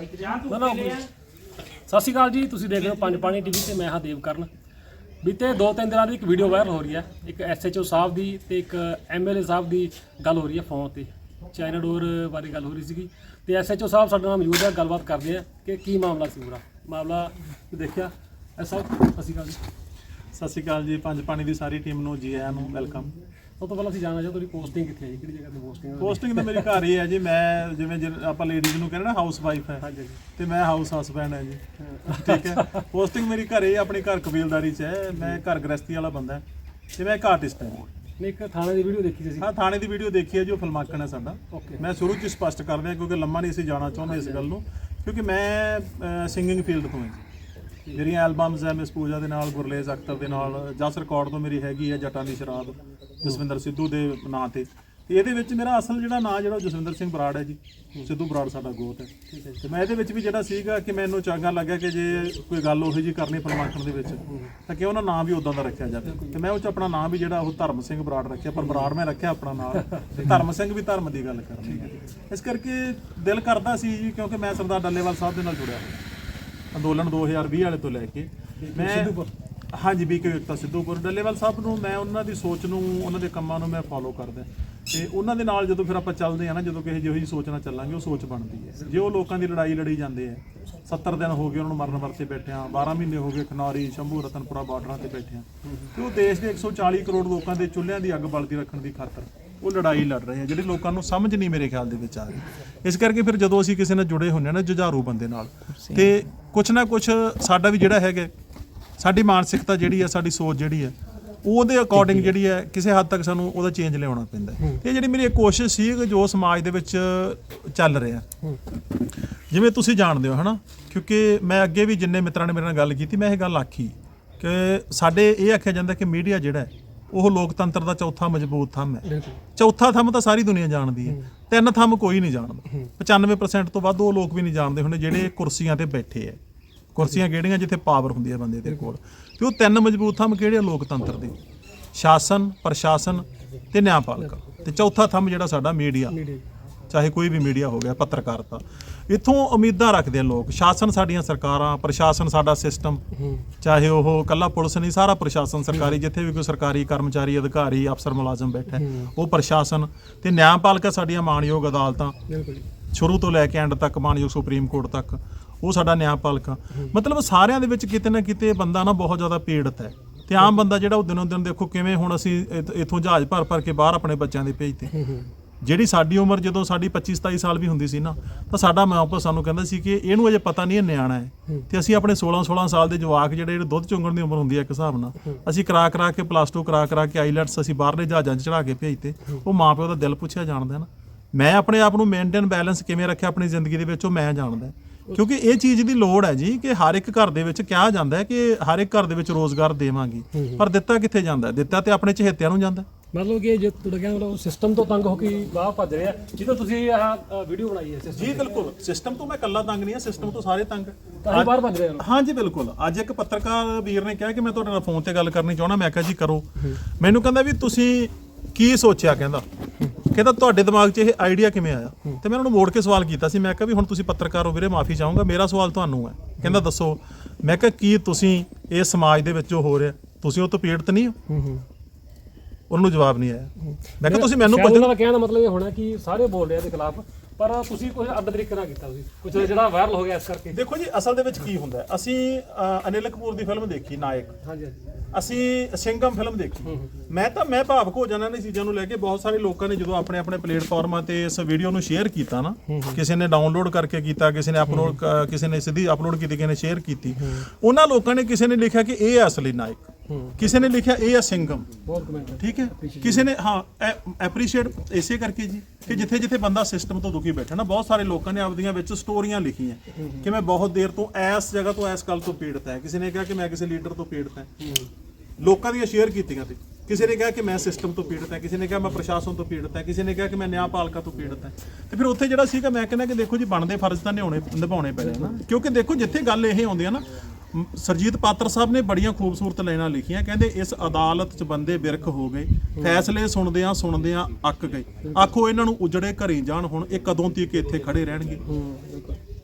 ਨਾ ਨਾ ਸਤਿ ਸ਼੍ਰੀ ਅਕਾਲ ਜੀ ਤੁਸੀਂ ਦੇਖ ਰਹੇ ਹੋ ਪੰਜ ਪਾਣੀ ਟੀਵੀ ਤੇ ਮੈਂ ਹਾਂ ਦੇਵ ਕਰਨ ਬੀਤੇ ਦੋ ਤਿੰਨ ਦਿਨਾਂ ਦੀ ਇੱਕ ਵੀਡੀਓ ਵਾਇਰਲ ਹੋ ਰਹੀ ਹੈ। ਇੱਕ ਐਸਐਚਓ ਸਾਹਿਬ ਦੀ ਤੇ ਇੱਕ ਐਮਐਲਏ ਸਾਹਿਬ ਦੀ ਗੱਲ ਹੋ ਰਹੀ ਹੈ ਫੋਨ ਤੇ। ਚਾਈਨਾ ਡੋਰ ਬਾਰੇ ਗੱਲ ਹੋ ਰਹੀ ਸੀਗੀ। ਤੇ ਐਸਐਚਓ ਸਾਹਿਬ ਸਾਡੇ ਨਾਲ ਮੌਜੂਦ ਹੈ ਗੱਲਬਾਤ ਕਰਦੇ ਆ ਕਿ ਕੀ ਮਾਮਲਾ ਸੀ ਪੂਰਾ? ਮਾਮਲਾ ਤੁਸੀਂ ਦੇਖਿਆ? ਐਸ ਸਾਹਿਬ ਸਤਿ ਸ਼੍ਰੀ ਅਕਾਲ ਜੀ। ਸਤਿ ਸ਼੍ਰੀ ਅਕਾਲ ਜੀ ਪੰਜ ਪਾਣੀ ਦੀ ਸਾਰੀ ਟੀਮ ਨੂੰ ਜੀ ਆਇਆਂ ਨੂੰ ਵੈਲਕਮ ਸਭ ਤੋਂ ਪਹਿਲਾਂ ਅਸੀਂ ਜਾਣਨਾ ਚਾਹੁੰਦੇ ਤੁਹਾਡੀ ਪੋਸਟਿੰਗ ਕਿੱਥੇ ਹੈ ਜੀ ਕਿਹੜੀ ਜਗ੍ਹਾ ਤੇ ਪੋਸਟਿੰਗ ਹੈ ਪੋਸਟਿੰਗ ਤਾਂ ਮੇਰੀ ਘਰ ਹੀ ਹੈ ਜੀ ਮੈਂ ਜਿਵੇਂ ਜਿ- ਆਪਾਂ ਲੇਡੀਜ਼ ਨੂੰ ਕਹਿੰਦੇ ਨਾ ਹਾਊਸ ਵਾਈਫ ਹੈ ਹਾਂਜੀ। ਤੇ ਮੈਂ ਹਾਊਸ ਹਸਬੈਂਡ ਹੈ ਜੀ। ਠੀਕ ਹੈ? ਪੋਸਟਿੰਗ ਮੇਰੀ ਘਰੇ ਆਪਣੀ ਘਰ ਕਬੀਲਦਾਰੀ 'ਚ ਹੈ ਮੈਂ ਘਰ ਗ੍ਰਸਤੀ ਵਾਲਾ ਬੰਦਾ ਤੇ ਮੈਂ ਇੱਕ ਆਰਟਿਸਟ ਹਾਂ ਨਹੀਂ ਇੱਕ ਥਾਣੇ ਦੀ ਵੀਡੀਓ ਦੇਖੀ ਸੀ ਅਸੀਂ। ਹਾਂ ਥਾਣੇ ਦੀ ਵੀਡੀਓ ਦੇਖੀ ਹੈ ਜੋ ਫਿਲਮਾਕਣ ਹੈ ਸਾਡਾ। ਓਕੇ ਮੈਂ ਸ਼ੁਰੂ 'ਚ ਸਪਸ਼ਟ ਕਰ ਦਿਆਂ ਕਿਉਂਕਿ ਲੰਮਾ ਨਹੀਂ ਅਸੀਂ ਜਾਣਾ ਚਾਹੁੰਦੇ ਇਸ ਗੱਲ ਨੂੰ ਕਿਉਂਕਿ ਮੈਂ ਸਿੰਗਿੰਗ ਫੀਲਡ ਤੋਂ ਹਾਂ ਜੀ। ਜਿਹੜੀਆਂ ਐਲਬਮਸ ਹੈ ਮਿਸ ਪੂਜਾ ਦੇ ਨਾਲ ਗੁਰਲੇਜ਼ ਅਖਤਰ ਦੇ ਨਾਲ ਜਸ ਰਿਕਾਰਡ ਤੋਂ ਮੇਰੀ ਹੈਗੀ ਹੈ ਜੱਟਾਂ ਦੀ ਸ਼ਰਾਬ। ਜਸਵਿੰਦਰ ਸਿੱਧੂ ਦੇ ਨਾਂ ਤੇ। ਤੇ ਇਹਦੇ ਵਿੱਚ ਮੇਰਾ ਅਸਲ ਜਿਹੜਾ ਨਾਂ ਜਿਹੜਾ ਜਸਵਿੰਦਰ ਸਿੰਘ ਬਰਾੜ ਹੈ ਜੀ। ਸਿੱਧੂ ਬਰਾੜ ਸਾਡਾ ਗੋਤ ਹੈ। ਤੇ ਮੈਂ ਇਹਦੇ ਵਿੱਚ ਵੀ ਜਿਹੜਾ ਸੀਗਾ ਕਿ ਮੈਨੂੰ ਚੰਗਾ ਲੱਗਿਆ ਕਿ ਜੇ ਕੋਈ ਗੱਲ ਉਹੋ ਜੀ ਕਰਨੀ ਫਿਲਮਾਂਕਣ ਦੇ ਵਿੱਚ, ਤਾਂ ਕਿ ਉਹਨਾਂ ਨਾਂ ਵੀ ਉਦਾਂ ਦਾ ਰੱਖਿਆ ਜਾਵੇ। ਤੇ ਮੈਂ ਉਹ ਚ ਆਪਣਾ ਨਾਂ ਵੀ ਜਿਹੜਾ ਉਹ ਧਰਮ ਸਿੰਘ ਬਰਾੜ ਰੱਖਿਆ, ਪਰ ਬਰਾੜ ਮੈਂ ਰੱਖਿਆ ਆਪਣਾ ਨਾਂ। ਧਰਮ ਸਿੰਘ ਵੀ ਧਰਮ ਦੀ ਗੱਲ ਕਰਨੀ ਹੈ। ਇਸ ਕਰਕੇ ਦਿਲ ਕਰਦਾ ਸੀ ਜੀ, ਕਿਉਂਕਿ ਮੈਂ ਸਰਦਾਰ ਡੱਲੇਵਾਲ ਸਾਹਿਬ ਦੇ ਨਾਲ ਜੁੜਿਆ ਹੋਇਆ। ਅੰਦੋਲਨ 2020 ਵਾਲੇ ਤੋਂ ਲੈ ਕੇ ਮੈਂ ਹਾਂਜੀ, ਬੀਕੇ ਵਿਕਤਾ ਸਿੱਧੂਪੁਰ ਡੱਲੇਵਾਲ ਸਾਹਿਬ ਨੂੰ ਮੈਂ ਉਹਨਾਂ ਦੀ ਸੋਚ ਨੂੰ, ਉਹਨਾਂ ਦੇ ਕੰਮਾਂ ਨੂੰ ਮੈਂ ਫੋਲੋ ਕਰਦਾ ਤੇ ਉਹਨਾਂ ਦੇ ਨਾਲ ਜਦੋਂ ਫਿਰ ਆਪਾਂ ਚੱਲਦੇ ਆ ਨਾ, ਜਦੋਂ ਕਿਸੇ ਜਿਹੋ ਜਿਹੀ ਸੋਚ ਨਾਲ ਚੱਲਾਂਗੇ, ਉਹ ਸੋਚ ਬਣਦੀ ਹੈ। ਜੇ ਉਹ ਲੋਕਾਂ ਦੀ ਲੜਾਈ ਲੜੀ ਜਾਂਦੇ ਆ 70 ਦਿਨ ਹੋ ਗਏ ਉਹਨਾਂ ਨੂੰ ਮਰਨ ਵਰਤੇ ਬੈਠੇ ਆ 12 ਮਹੀਨੇ ਹੋ ਗਏ ਖਨੌਰੀ, ਸ਼ੰਭੂ, ਰਤਨਪੁਰਾ ਬਾਰਡਰਾਂ ਤੇ ਬੈਠੇ ਆ ਤੇ ਉਹ ਦੇਸ਼ ਦੇ 140 ਕਰੋੜ ਲੋਕਾਂ ਦੇ ਚੁੱਲ੍ਹਿਆਂ ਦੀ ਅੱਗ ਬਲਦੀ ਰੱਖਣ ਦੀ ਖਾਤਰ ਉਹ ਲੜਾਈ ਲੜ ਰਹੇ ਆ ਜਿਹੜੀ ਲੋਕਾਂ ਨੂੰ ਸਮਝ ਨਹੀਂ ਮੇਰੇ ਖਿਆਲ ਦੇ ਵਿੱਚ ਆ ਰਹੀ। ਇਸ ਕਰਕੇ ਫਿਰ ਜਦੋਂ ਅਸੀਂ ਕਿਸੇ ਨਾਲ ਜੁੜੇ ਹੁੰਦੇ ਆ ਨਾ, ਜੁਝਾਰੂ ਬੰਦੇ ਨਾਲ, ਤੇ ਕੁਛ ਨਾ ਕੁਛ ਸਾਡਾ ਵੀ ਜਿਹੜਾ ਹੈਗਾ ਸਾਡੀ ਮਾਨਸਿਕਤਾ ਜਿਹੜੀ ਹੈ ਸਾਡੀ ਸੋਚ ਜਿਹੜੀ ਹੈ ਉਹਦੇ ਅਕੋਰਡਿੰਗ ਜਿਹੜੀ ਹੈ ਕਿਸੇ ਹੱਦ ਤੱਕ ਸਾਨੂੰ ਉਹਦਾ ਚੇਂਜ ਲਿਆਉਣਾ ਪੈਂਦਾ ਹੈ। ਇਹ ਜਿਹੜੀ ਮੇਰੀ ਇੱਕ ਕੋਸ਼ਿਸ਼ ਸੀ ਕਿ ਜੋ ਸਮਾਜ ਦੇ ਵਿੱਚ ਚੱਲ ਰਿਹਾ। ਜਿਵੇਂ ਤੁਸੀਂ ਜਾਣਦੇ ਹੋ ਹਨਾ? ਕਿਉਂਕਿ ਮੈਂ ਅੱਗੇ ਵੀ ਜਿੰਨੇ ਮਿੱਤਰਾਂ ਨੇ ਮੇਰੇ ਨਾਲ ਗੱਲ ਕੀਤੀ ਮੈਂ ਇਹ ਗੱਲ ਆਖੀ ਕਿ ਸਾਡੇ ਇਹ ਆਖਿਆ ਜਾਂਦਾ ਕਿ ਮੀਡੀਆ ਜਿਹੜਾ ਹੈ ਉਹ ਲੋਕਤੰਤਰ ਦਾ ਚੌਥਾ ਮਜ਼ਬੂਤ ਥੰਮ ਹੈ। ਚੌਥਾ ਥੰਮ ਤਾਂ ਸਾਰੀ ਦੁਨੀਆ ਜਾਣਦੀ ਹੈ। ਤਿੰਨ ਥੰਮ ਕੋਈ ਨਹੀਂ ਜਾਣਦਾ। 95% ਤੋਂ ਵੱਧ ਉਹ ਲੋਕ ਵੀ ਨਹੀਂ ਜਾਣਦੇ ਹੁੰਦੇ ਜਿਹੜੇ ਕੁਰਸੀਆਂ ਤੇ ਬੈਠੇ ਹੈ। ਕੁਰਸੀਆਂ ਕਿਹੜੀਆਂ ਜਿੱਥੇ ਪਾਵਰ ਹੁੰਦੀ ਹੈ ਬੰਦੇ ਦੇ ਕੋਲ? ਤੇ ਉਹ ਤਿੰਨ ਮਜ਼ਬੂਤ ਥੰਮ ਕਿਹੜੇ ਆ? ਲੋਕਤੰਤਰ ਦੇ। ਸ਼ਾਸਨ ਪ੍ਰਸ਼ਾਸਨ ਤੇ ਨਿਆਂਪਾਲਿਕਾ। ਤੇ ਚੌਥਾ ਥੰਮ ਜਿਹੜਾ ਸਾਡਾ ਮੀਡੀਆ। ਚਾਹੇ ਕੋਈ ਵੀ ਮੀਡੀਆ ਹੋ ਗਿਆ ਪੱਤਰਕਾਰਤਾ। ਇੱਥੋਂ ਉਮੀਦਾਂ ਰੱਖਦੇ ਆ ਲੋਕ ਸ਼ਾਸਨ ਸਾਡੀਆਂ ਸਰਕਾਰਾਂ ਪ੍ਰਸ਼ਾਸਨ ਸਾਡਾ ਸਿਸਟਮ ਚਾਹੇ ਉਹ ਕੱਲਾ ਪੁਲਿਸ ਨਹੀਂ ਸਾਰਾ ਪ੍ਰਸ਼ਾਸਨ ਸਰਕਾਰੀ ਜਿੱਥੇ ਵੀ ਕੋਈ ਸਰਕਾਰੀ ਕਰਮਚਾਰੀ ਅਧਿਕਾਰੀ ਅਫਸਰ ਮੁਲਾਜ਼ਮ ਬੈਠਾ ਉਹ ਪ੍ਰਸ਼ਾਸਨ ਤੇ ਨਿਆਂਪਾਲਿਕਾ ਸਾਡੀਆਂ ਮਾਣਯੋਗ ਅਦਾਲਤਾਂ। ਬਿਲਕੁਲ ਸ਼ੁਰੂ ਤੋਂ ਲੈ ਕੇ ਐਂਡ ਤੱਕ ਮਾਨਯੋਗ ਸੁਪਰੀਮ ਕੋਰਟ ਤੱਕ। ਉਹ ਸਾਡਾ ਨਿਆਂਪਾਲਿਕਾ ਮਤਲਬ ਸਾਰਿਆਂ ਦੇ ਵਿੱਚ ਕਿਤੇ ਨਾ ਕਿਤੇ ਬੰਦਾ ਨਾ ਬਹੁਤ ਜ਼ਿਆਦਾ ਪੀੜਤ ਹੈ। ਤੇ ਆਮ ਬੰਦਾ ਜਿਹੜਾ ਉਹ ਦਿਨੋਂ ਦਿਨ ਦੇਖੋ ਕਿਵੇਂ ਹੁਣ ਅਸੀਂ ਇਥ- ਜਹਾਜ਼ ਭਰ ਭਰ ਕੇ ਬਾਹਰ ਆਪਣੇ ਬੱਚਿਆਂ ਦੇ ਭੇਜਦੇ ਜਿਹੜੀ ਸਾਡੀ ਉਮਰ ਜਦੋਂ ਸਾਡੀ 25 27 ਸਾਲ ਵੀ ਹੁੰਦੀ ਸੀ ਨਾ ਤਾਂ ਸਾਡਾ ਮਾਪੇ ਸਾਨੂੰ ਕਹਿੰਦਾ ਸੀ ਕਿ ਇਹਨੂੰ ਅਜੇ ਪਤਾ ਨਹੀਂ ਇਹ ਨਿਆਣਾ ਹੈ। ਤੇ ਅਸੀਂ ਆਪਣੇ 16 16 ਸਾਲ ਦੇ ਜਵਾਕ ਜਿਹੜੇ ਜਿਹੜੇ ਦੁੱਧ ਚੁੰਗਣ ਦੀ ਉਮਰ ਹੁੰਦੀ ਹੈ ਇੱਕ ਹਿਸਾਬ ਨਾਲ ਅਸੀਂ ਕਰਾ ਕਰਾ ਕੇ ਪਲੱਸ 2 ਕਰਾ ਕਰਾ ਕੇ ਆਈਲੈਟਸ ਅਸੀਂ ਬਾਹਰਲੇ ਜਹਾਜ਼ਾਂ 'ਚ ਚੜਾ ਕੇ ਭੇਜਤੇ। ਉਹ ਮਾਪਿਓ ਦਾ ਦਿਲ ਪੁੱਛਿਆ ਜਾਣਦਾ ਨਾ। ਮੈਂ ਆਪਣੇ ਆਪ ਨੂੰ ਮੇਨਟੇਨ ਬੈਲੈਂਸ ਕਿਵੇਂ ਰੱਖਿਆ ਆਪਣੀ ਜ਼ਿੰਦਗੀ ਦੇ ਵਿੱਚ ਉਹ ਮੈਂ ਜਾਣਦਾ। ਕਿਉਂਕਿ ਇਹ ਚੀਜ਼ ਦੀ ਲੋੜ ਹੈ ਜੀ ਕਿ ਹਰ ਇੱਕ ਘਰ ਦੇ ਵਿੱਚ ਕਿਹਾ ਜਾਂਦਾ ਹੈ ਕਿ ਹਰ ਇੱਕ ਘਰ ਦੇ ਵਿੱਚ ਰੋਜ਼ਗਾਰ ਦੇਵਾਂਗੇ। ਪਰ ਦਿੱਤਾ ਕਿੱਥੇ ਜਾਂਦਾ? ਦਿੱਤਾ ਤੇ ਆਪਣੇ ਚਹੇਤਿਆਂ ਨੂੰ ਜਾਂਦਾ। ਮਤਲਬ ਕਿ ਜੇ ਤੁਹਾਡਾ ਕਹਿੰਦਾ ਮਤਲਬ ਸਿਸਟਮ ਤੋਂ ਤੰਗ ਹੋ ਕੇ ਬਾਹਰ ਭੱਜ ਰਿਹਾ ਜਿਹਦਾ ਤੁਸੀਂ ਆਹ ਵੀਡੀਓ ਬਣਾਈ ਹੈ ਸਿਸਟਮ ਜੀ ਬਿਲਕੁਲ। ਸਿਸਟਮ ਤੋਂ ਮੈਂ ਇਕੱਲਾ ਤੰਗ ਨਹੀਂ ਹਾਂ ਸਿਸਟਮ ਤੋਂ ਸਾਰੇ ਤੰਗ। ਤਾਂ ਬਾਹਰ ਭੱਜ ਰਹੇ ਹੋ ਹਾਂਜੀ ਬਿਲਕੁਲ। ਅੱਜ ਇੱਕ ਪੱਤਰਕਾਰ ਵੀਰ ਨੇ ਕਿਹਾ ਕਿ ਮੈਂ ਤੁਹਾਡੇ ਨਾਲ ਫੋਨ ਤੇ ਗੱਲ ਕਰਨੀ ਚਾਹਣਾ ਮੈਂ ਕਿਹਾ ਜੀ ਕਰੋ। ਮੈਨੂੰ ਕਹਿੰਦਾ ਵੀ ਤੁਸੀਂ ਕੀ ਸੋਚਿਆ ਕਹਿੰਦਾ? ਕਹਿੰਦਾ ਤੁਹਾਡੇ ਦਿਮਾਗ 'ਚ ਇਹ ਆਈਡੀਆ ਕਿਵੇਂ ਆਇਆ? ਤੇ ਮੈਂ ਉਹਨੂੰ ਮੋੜ ਕੇ ਸਵਾਲ ਕੀਤਾ ਸੀ। ਮੈਂ ਕਿਹਾ ਵੀ ਹੁਣ ਤੁਸੀਂ ਪੱਤਰਕਾਰ ਹੋ ਵੀਰੇ ਮਾਫੀ ਚਾਹੂੰਗਾ ਮੇਰਾ ਸਵਾਲ ਤੁਹਾਨੂੰ ਹੈ। ਕਹਿੰਦਾ ਦੱਸੋ ਮੈਂ ਕਿਹਾ ਕੀ ਤੁਸੀਂ ਇਹ ਸਮਾਜ ਦੇ ਵਿੱਚ ਜੋ ਹੋ ਰਿਹਾ ਤੁਸੀਂ ਉਹ ਤੋਂ ਪੀੜਤ ਨਹੀਂ ਹੋ? ਉਹਨੂੰ ਜਵਾਬ ਨਹੀਂ ਆਇਆ। ਮੈਂ ਕਿਹਾ ਤੁਸੀਂ ਮੈਨੂੰ ਪੁੱਛ ਉਹਨਾਂ ਦਾ ਕਹਿਣ ਦਾ ਮਤਲਬ ਇਹ ਹੋਣਾ ਕਿ ਸਾਰੇ ਬੋਲ ਰਹੇ ਆ ਦੇ ਖਿਲਾਫ। ਪਰ ਤੁਸੀਂ ਕੁਝ ਅੱਡ ਤਰੀਕੇ ਨਾਲ ਕੀਤਾ ਤੁਸੀਂ। ਕੁਝ ਜਿਹੜਾ ਵਾਇਰਲ ਹੋ ਗਿਆ ਇਸ ਕਰਕੇ। ਦੇਖੋ ਜੀ ਅਸਲ ਦੇ ਵਿੱਚ ਕੀ ਹੁੰਦਾ ਹੈ? ਅਸੀਂ ਅ, ਅਨਿਲ ਕਪੂਰ ਦੀ ਫਿਲਮ ਦੇਖੀ ਨਾਇਕ। ਹਾਂਜੀ ਹਾਂਜੀ। ਅਸੀਂ ਸਿੰਘਮ ਫਿਲਮ ਦੇਖੀ। ਮੈਂ ਤਾਂ ਮੈਂ ਭਾਵਕ ਹੋ ਜਾਣਾ ਨੇ ਚੀਜ਼ਾਂ ਨੂੰ ਲੈ ਕੇ ਬਹੁਤ ਸਾਰੇ ਲੋਕਾਂ ਨੇ ਜਦੋਂ ਆਪਣੇ ਆਪਣੇ ਪਲੇਟਫਾਰਮਾਂ ਤੇ ਇਸ ਵੀਡੀਓ ਨੂੰ ਸ਼ੇਅਰ ਕੀਤਾ ਨਾ ਕਿਸੇ ਨੇ ਡਾਊਨਲੋਡ ਕਰਕੇ ਕੀਤਾ ਕਿਸੇ ਨੇ ਅਪਲੋਡ ਕਿਸੇ ਨੇ ਸਿੱਧੀ ਅਪਲੋਡ ਕੀਤੀ ਕਿਸੇ ਨੇ ਸ਼ੇਅਰ ਕੀਤੀ। ਉਹਨਾਂ ਲੋਕਾਂ ਨੇ ਕਿਸੇ ਨੇ ਲਿਖਿਆ ਕਿ ਇਹ ਹੈ ਅਸਲੀ ਨਾਇਕ। ਕਿਸੇ ਨੇ ਲਿਖਿਆ ਇਹ ਹੈ ਸਿੰਘਮ ਬਹੁਤ ਕਮੈਂਟ ਠੀਕ ਹੈ? ਕਿਸੇ ਨੇ ਹਾਂ ਐਪਰੀਸ਼ੀਏਟ ਇਸੇ ਕਰਕੇ ਜੀ ਕਿ ਜਿੱਥੇ ਜਿੱਥੇ ਬੰਦਾ ਸਿਸਟਮ ਤੋਂ ਦੁਖੀ ਬੈਠਾ ਨਾ ਬਹੁਤ ਸਾਰੇ ਲੋਕਾਂ ਨੇ ਆਪਦੀਆਂ ਵਿੱਚ ਸਟੋਰੀਆਂ ਲਿਖੀਆਂ। ਕਿ ਮੈਂ ਬਹੁਤ ਦੇਰ ਤੋਂ ਐਸ ਜਗ੍ਹਾ ਤੋਂ ਐਸ ਗੱਲ ਤੋਂ ਪੀੜਤ ਹੈ। ਕਿਸੇ ਨੇ ਕਿਹਾ ਕਿ ਮੈਂ ਕਿਸੇ ਲੀਡਰ ਤੋਂ ਪੀੜਤ ਹਾਂ। ਲੋਕਾਂ ਦੀਆਂ ਸ਼ੇਅਰ ਕੀਤੀਆਂ ਤੇ। ਕਿਸੇ ਨੇ ਕਿਹਾ ਕਿ ਮੈਂ ਸਿਸਟਮ ਤੋਂ ਪੀੜਤ ਹਾਂ। ਕਿਸੇ ਨੇ ਕਿਹਾ ਮੈਂ ਪ੍ਰਸ਼ਾਸਨ ਤੋਂ ਪੀੜਤ ਹਾਂ। ਕਿਸੇ ਨੇ ਕਿਹਾ ਕਿ ਮੈਂ ਨਿਆਂਪਾਲਿਕਾ ਤੋਂ ਪੀੜਤ ਹਾਂ। ਤੇ ਫਿਰ ਉੱਥੇ ਜਿਹੜਾ ਸੀਗਾ ਮੈਂ ਕਹਿੰਦਾ ਕਿ ਦੇਖੋ ਜੀ ਬਣਦੇ ਫਰਜ਼ ਤਾਂ ਨਿਭਾਉਣੇ ਨਿਭਾਉਣੇ ਪੈਣੇ ਨਾ। ਕਿਉਂਕਿ ਦੇਖੋ ਜਿੱਥੇ ਗੱਲ ਇਹ ਆਉਂਦੀ ਆ ਨਾ ਸਰਜੀਤ ਪਾਤਰ ਸਾਹਿਬ ਨੇ ਬੜੀਆਂ ਖੂਬਸੂਰਤ ਲਾਈਨਾਂ ਲਿਖੀਆਂ। ਕਹਿੰਦੇ, ਇਸ ਅਦਾਲਤ 'ਚ ਬੰਦੇ ਬਿਰਖ ਹੋ ਗਏ, ਫੈਸਲੇ ਸੁਣਦਿਆਂ ਸੁਣਦਿਆਂ ਅੱਕ ਗਏ। ਆਖੋ, ਇਹਨਾਂ ਨੂੰ ਉਜੜੇ ਘਰੇ ਜਾਣ, ਹੁਣ ਇਹ ਕਦੋਂ ਤੀਕ ਇੱਥੇ ਖੜੇ ਰਹਿਣਗੇ?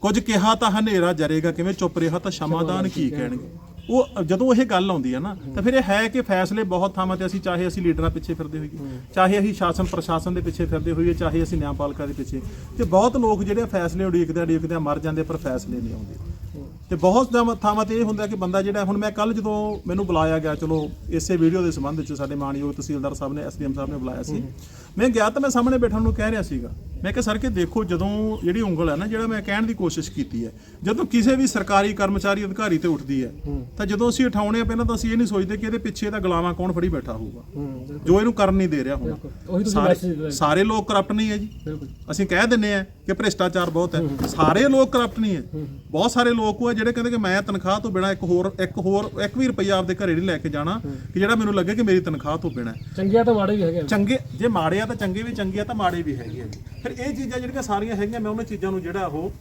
ਕੁਝ ਕਿਹਾ ਤਾਂ ਹਨੇਰਾ ਜਰੇਗਾ, ਕਿਵੇਂ ਚੁੱਪ ਰਿਹਾ ਤਾਂ ਸ਼ਮਾਦਾਨ ਕੀ ਕਹਿਣਗੇ? ਉਹ, ਜਦੋਂ ਇਹ ਗੱਲ ਆਉਂਦੀ ਹੈ ਨਾ, ਤਾਂ ਫਿਰ ਇਹ ਹੈ ਕਿ ਫੈਸਲੇ ਬਹੁਤ ਥਾਵਾਂ ਤੇ ਅਸੀਂ, ਚਾਹੇ ਅਸੀਂ ਲੀਡਰਾਂ ਪਿੱਛੇ ਫਿਰਦੇ ਹੋਈਏ, ਚਾਹੇ ਅਸੀਂ ਸ਼ਾਸਨ ਪ੍ਰਸ਼ਾਸਨ ਦੇ ਪਿੱਛੇ ਫਿਰਦੇ ਹੋਈਏ, ਚਾਹੇ ਅਸੀਂ ਨਿਆਂਪਾਲਕਾਂ ਦੇ ਪਿੱਛੇ, ਤੇ ਬਹੁਤ ਲੋਕ ਜਿਹੜੇ ਫੈਸਲੇ ਉਡੀਕਦੇ ਉਡੀਕਦੇ ਮਰ ਜਾਂਦੇ ਪਰ ਫੈਸਲੇ ਨਹੀਂ ਆਉਂਦੇ। ਤੇ ਬਹੁਤ ਥਾਵਾਂ- ਤੇ ਇਹ ਹੁੰਦਾ ਕਿ ਬੰਦਾ ਜਿਹੜਾ ਹੁਣ ਮੈਂ ਕੱਲ ਜਦੋਂ ਮੈਨੂੰ ਬੁਲਾਇਆ ਗਿਆ ਚਲੋ ਇਸੇ ਵੀਡੀਓ ਦੇ ਸੰਬੰਧ ਵਿੱਚ ਸਾਡੇ ਮਾਨਯੋਗ ਤਹਿਸੀਲਦਾਰ ਸਾਹਿਬ ਨੇ ਐਸਡੀਐਮ ਸਾਹਿਬ ਨੇ ਬੁਲਾਇਆ ਸੀ। ਮੈਂ ਗਿਆ ਤਾਂ ਮੈਂ ਸਾਹਮਣੇ ਬੈਠਣ ਨੂੰ ਕਹਿ ਰਿਹਾ ਸੀਗਾ। ਮੈਂ ਕਿਹਾ ਸਰ ਕਿ ਦੇਖੋ ਜਦੋਂ ਜਿਹੜੀ ਉਂਗਲ ਹੈ ਨਾ ਜਿਹੜਾ ਮੈਂ ਕਹਿਣ ਦੀ ਕੋਸ਼ਿਸ਼ ਕੀਤੀ ਹੈ ਜਦੋਂ ਕਿਸੇ ਵੀ ਸਰਕਾਰੀ ਕਰਮਚਾਰੀ ਅਧਿਕਾਰੀ ਤੇ ਉੱਠਦੀ ਹੈ ਤਾਂ ਜਦੋਂ ਅਸੀਂ ਉਠਾਉਣੇ ਆ ਪਹਿਲਾਂ ਤਾਂ ਅਸੀਂ ਇਹ ਨਹੀਂ ਸੋਚਦੇ ਕਿ ਇਹਦੇ ਪਿੱਛੇ ਦਾ ਗਲਾਵਾ ਕੌਣ ਫੜੀ ਬੈਠਾ ਹੋਊਗਾ। ਜੋ ਇਹਨੂੰ ਕਰਨ ਨਹੀਂ ਦੇ ਰਿਹਾ ਹੁਣ। ਸਾਰੇ ਸਾਰੇ ਲੋਕ ਕਰਪਟ ਨਹੀਂ ਹੈ ਜੀ। ਅਸੀਂ ਕਹਿ ਦਿੰਨੇ ਆ ਕਿ ਭ੍ਰਿਸ਼ਟਾਚਾਰ ਬਹੁਤ ਹੈ। ਸਾਰੇ ਲੋਕ ਕਰਪਟ ਨਹੀਂ ਹੈ। ਬਹੁਤ ਸਾਰੇ ਲੋਕ ਉਹ ਜਿਹੜੇ ਕਹਿੰਦੇ ਕਿ ਮੈਂ ਤਨਖਾਹ ਤੋਂ ਬਿਨਾ ਇੱਕ ਹੋਰ ਇੱਕ ਹੋਰ ਇੱਕ ਵੀ ਰੁਪਈਆ ਆਪਦੇ ਘਰੇ ਨਹੀਂ ਲੈ ਕੇ ਜਾਣਾ ਕਿ ਜਿਹੜਾ ਮੈਨੂੰ ਲੱਗੇ ਕਿ ਮੇਰੀ ਤਨਖਾਹ ਤੋਂ ਬਿਨਾ ਚੰਗਿਆ ਤਾਂ ਮਾੜੇ ਵੀ ਹੈਗੇ। ਚੰਗੇ ਜੇ ਮਾੜੇ ਆ ਤਾਂ ਚੰਗੇ ਵੀ ਚੰਗੇ ਆ ਤਾਂ ਮਾੜੇ ਵੀ ਹੈਗੇ ਆ ਜੀ। ਫਿਰ ਇਹ ਚੀਜ਼ਾਂ ਜਿਹੜੀਆਂ ਸਾਰੀਆਂ ਹੈਗੀਆਂ ਮੈਂ ਉਹਨਾਂ ਚੀਜ਼ਾਂ ਨੂੰ ਜਿਹੜਾ ਉਹ